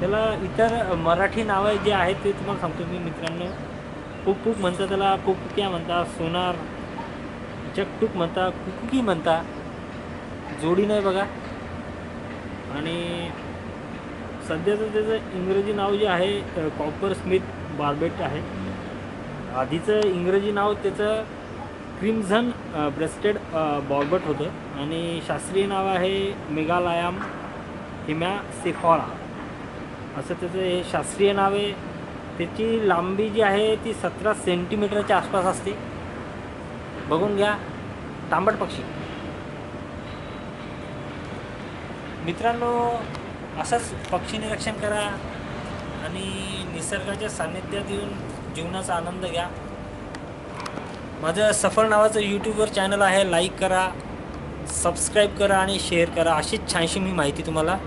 त्याला इतर मराठी नावं जे आहेत ते तुम्हाला सांगतो मी मित्रांनो. पुकपुक म्हणता त्याला पुकपुक्या म्हणतात सोनार चकटूक म्हणता कुकुकी म्हणता. जोडी नाही बघा. आणि सध्याचं त्याचं इंग्रजी नाव जे आहे कॉपर स्मिथ बार्बेट आहे. आधीचं इंग्रजी नाव त्याचं क्रिम्झन ब्रेस्टेड बॉर्बट होतं. आणि शास्त्रीय नाव आहे मेघालयाम हिम्या सिफॉरा असं त्याचं हे शास्त्रीय नाव आहे. त्याची लांबी जी आहे ती सतरा सेंटीमीटरच्या आसपास असते. बघून घ्या. तांबट पक्षी. मित्रांनो असंच पक्षी निरीक्षण करा आणि निसर्गाच्या सान्निध्यात येऊन जीवनाचा आनंद घ्या. माझं सफर नावाचं यूट्यूबवर चॅनल आहे. लाईक करा सबस्क्राईब करा आणि शेअर करा. अशीच छानशी मी माहिती तुम्हाला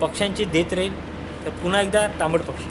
पक्ष्यांची देत राहील. तर पुन्हा एकदा तांबड पक्षी.